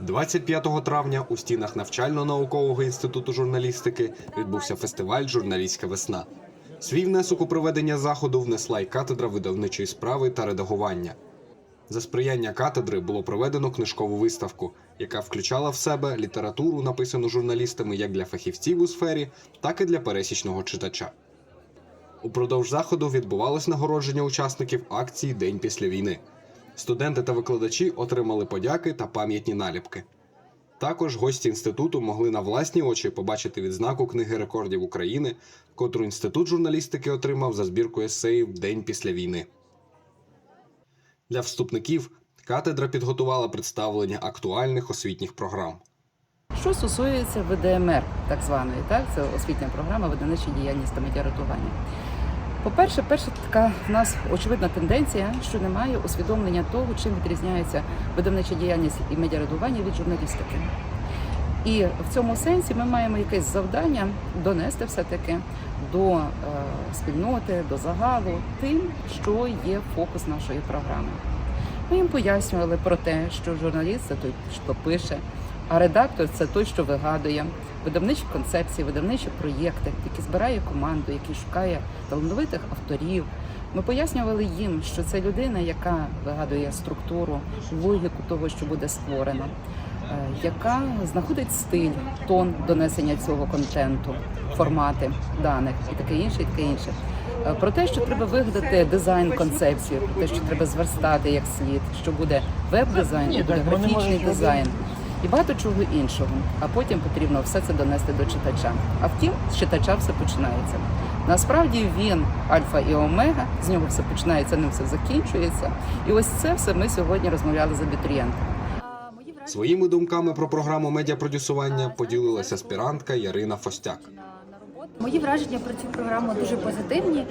25 травня у стінах навчально-наукового інституту журналістики відбувся фестиваль Журналістська весна. Свій внесок у проведення заходу внесла й катедра видавничої справи та редагування. За сприяння катедри було проведено книжкову виставку, яка включала в себе літературу, написану журналістами як для фахівців у сфері, так і для пересічного читача. Упродовж заходу відбувалось нагородження учасників акції День після війни. Студенти та викладачі отримали подяки та пам'ятні наліпки. Також гості інституту могли на власні очі побачити відзнаку книги рекордів України, котру інститут журналістики отримав за збірку есеїв День після війни. Для вступників катедра підготувала представлення актуальних освітніх програм. Що стосується ВДМР, так званої, так це освітня програма видавнича діяльність та медіаратування. По-перше, перша така в нас очевидна тенденція, що немає усвідомлення того, чим відрізняється видавнича діяльність і медіаратування від журналістики. І в цьому сенсі ми маємо якесь завдання донести все-таки до е, спільноти, до загалу тим, що є фокус нашої програми. Ми їм пояснювали про те, що журналіст це той, що пише, а редактор це той, що вигадує видавничі концепції, видавничі проєкти, який збирає команду, який шукає талановитих авторів. Ми пояснювали їм, що це людина, яка вигадує структуру, логіку того, що буде створено, е, яка знаходить стиль, тон донесення цього контенту, формати даних і таке інше, і таке інше. Е, Про те, що треба вигадати дизайн концепцію, про те, що треба зверстати як слід, що буде веб-дизайн, буде графічний дизайн і багато чого іншого. А потім потрібно все це донести до читача. А втім, з читача все починається. Насправді він альфа і омега, з нього все починається, ним все закінчується. І ось це все ми сьогодні розмовляли з абітурієнтами. Своїми думками про програму медіапродюсування поділилася аспірантка Ярина Фостяк. Мої враження про цю програму дуже позитивні.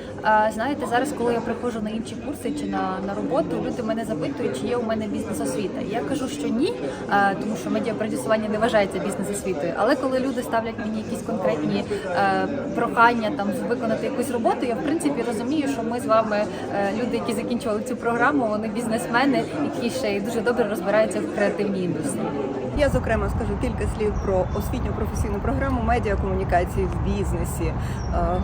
Знаєте, зараз, коли я приходжу на інші курси чи на, на роботу, люди мене запитують, чи є у мене бізнес-освіта. Я кажу, що ні, тому що медіапродюсування не вважається бізнес-освітою. Але коли люди ставлять мені якісь конкретні е, прохання там виконати якусь роботу, я в принципі розумію, що ми з вами е, люди, які закінчували цю програму, вони бізнесмени, які ще й дуже добре розбираються в креативній індустрії. Я зокрема скажу кілька слів про освітню професійну програму медіакомунікації в бізнесі. Е,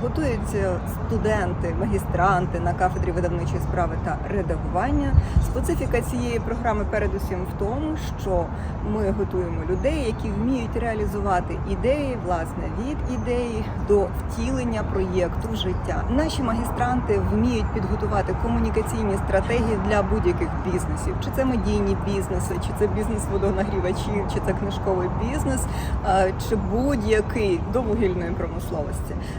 Готуються студенти, магістранти на кафедрі видавничої справи та редагування. Специфіка цієї програми передусім в тому, що ми готуємо людей, які вміють реалізувати ідеї, власне, від ідеї до втілення проєкту в життя. Наші магістранти вміють підготувати комунікаційні стратегії для будь-яких бізнесів, чи це медійні бізнеси, чи це бізнес водонагрівачів, чи це книжковий бізнес, е, чи будь-який до вугільної промисловості.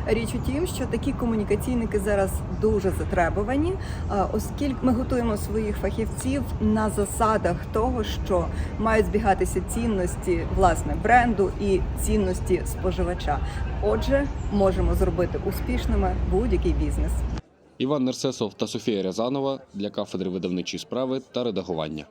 Річ у тім, що такі комунікаційники зараз дуже затребувані, е, оскільки ми готуємо своїх фахівців на засадах того, що мають збігатися цінності власне бренду і цінності споживача. Отже, можемо зробити успішними будь-який бізнес. Іван Нерсесов та Софія Рязанова для кафедри видавничої справи та редагування.